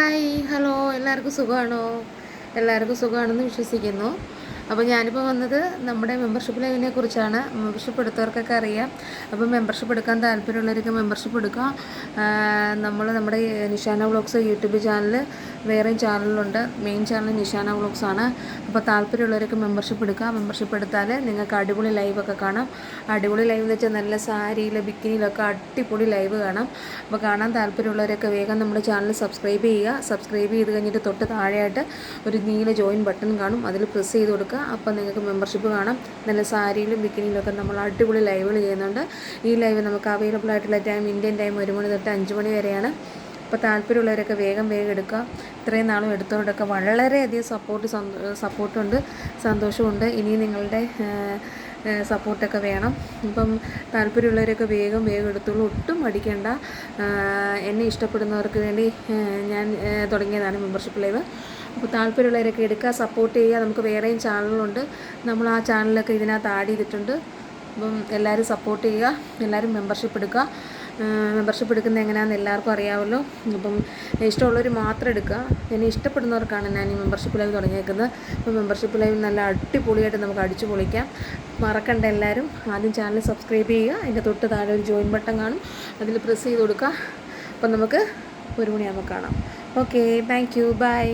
Hi hello എല്ലാവർക്കും സുഖമാണോ? എല്ലാവർക്കും സുഖമാണെന്ന് വിശ്വസിക്കുന്നു. അപ്പോൾ ഞാനിപ്പോൾ വന്നത് നമ്മുടെ മെമ്പർഷിപ്പ് ലൈവിനെ കുറിച്ചാണ്. മെമ്പർഷിപ്പ് എടുത്തവർക്കൊക്കെ അറിയാം. അപ്പോൾ മെമ്പർഷിപ്പ് എടുക്കാൻ താല്പര്യമുള്ളവർക്ക് മെമ്പർഷിപ്പ് എടുക്കാം. നമ്മൾ നമ്മുടെ നിഷാന വ്ളോഗ്സ് യൂട്യൂബ് ചാനൽ വേറെയും ചാനലുണ്ട് മെയിൻ ചാനൽ നിഷാന വ്ളോഗ്സ് ആണ്. അപ്പോൾ താല്പര്യമുള്ളവർക്ക് മെമ്പർഷിപ്പ് എടുക്കാം. മെമ്പർഷിപ്പ് എടുത്താൽ നിങ്ങൾക്ക് അടിപൊളി ലൈവൊക്കെ കാണാം. അടിപൊളി ലൈവ് എന്ന് വെച്ചാൽ നല്ല സാരിയിൽ ബിക്കിനിയിലൊക്കെ അടിപൊളി ലൈവ് കാണാം. അപ്പോൾ കാണാൻ താല്പര്യമുള്ളവരൊക്കെ വേഗം നമ്മുടെ ചാനൽ സബ്സ്ക്രൈബ് ചെയ്യുക. സബ്സ്ക്രൈബ് ചെയ്ത് കഴിഞ്ഞിട്ട് തൊട്ട് താഴെയായിട്ട് ഒരു നീല ജോയിൻ ബട്ടൺ കാണും. അതിൽ പ്രസ് ചെയ്ത് കൊടുക്കുക. അപ്പോൾ നിങ്ങൾക്ക് മെമ്പർഷിപ്പ് കാണാം. നല്ല സാരിയിലും ബിക്കിനിയിലൊക്കെ നമ്മൾ അടിപൊളി ലൈവുകൾ ചെയ്യുന്നുണ്ട്. ഈ ലൈവ് നമുക്ക് അവൈലബിൾ ആയിട്ടുള്ള ടൈം ഇന്ത്യൻ ടൈം ഒരു മണി തൊട്ട് അഞ്ച് മണി വരെയാണ്. അപ്പോൾ താല്പര്യമുള്ളവരൊക്കെ വേഗം വേഗം എടുക്കുക. ഇത്രയും നാളും എടുത്തവരോടൊക്കെ വളരെയധികം സപ്പോർട്ട് സപ്പോർട്ടുണ്ട് സന്തോഷമുണ്ട്. ഇനി നിങ്ങളുടെ സപ്പോർട്ടൊക്കെ വേണം. ഇപ്പം താല്പര്യമുള്ളവരൊക്കെ വേഗം വേഗം എടുത്തോളൂ. ഒട്ടും മടിക്കേണ്ട. എന്നെ ഇഷ്ടപ്പെടുന്നവർക്ക് വേണ്ടി ഞാൻ തുടങ്ങിയതാണ് മെമ്പർഷിപ്പ് ലൈവ് അപ്പോൾ താല്പര്യമുള്ളവരൊക്കെ എടുക്കുക സപ്പോർട്ട് ചെയ്യുക. നമുക്ക് വേറെയും ചാനലുണ്ട് നമ്മൾ ആ ചാനലൊക്കെ ഇതിനകത്ത് ആഡ് ചെയ്തിട്ടുണ്ട്. അപ്പം എല്ലാവരും സപ്പോർട്ട് ചെയ്യുക എല്ലാവരും മെമ്പർഷിപ്പ് എടുക്കുക. മെമ്പർഷിപ്പ് എടുക്കുന്നത് എങ്ങനെയാണെന്ന് എല്ലാവർക്കും അറിയാമല്ലോ. അപ്പം ഇഷ്ടമുള്ളവർ മാത്രം എടുക്കുക. എന്നെ ഇഷ്ടപ്പെടുന്നവർക്കാണ് ഞാൻ ഈ മെമ്പർഷിപ്പ് ലൈവ് തുടങ്ങിയേക്കുന്നത്. അപ്പോൾ മെമ്പർഷിപ്പ് ലൈവ് നല്ല അടിപൊളിയായിട്ട് നമുക്ക് അടിച്ചു പൊളിക്കാം. മറക്കണ്ട എല്ലാവരും. ആദ്യം ചാനൽ സബ്സ്ക്രൈബ് ചെയ്യുക. അതിന്റെ തൊട്ട് താഴെ ഒരു ജോയിൻ ബട്ടൺ കാണും. അതിൽ പ്രസ് ചെയ്ത് കൊടുക്കുക. അപ്പം നമുക്ക് ഒരു മണിയാകുമ്പോൾ കാണാം. Okay thank you by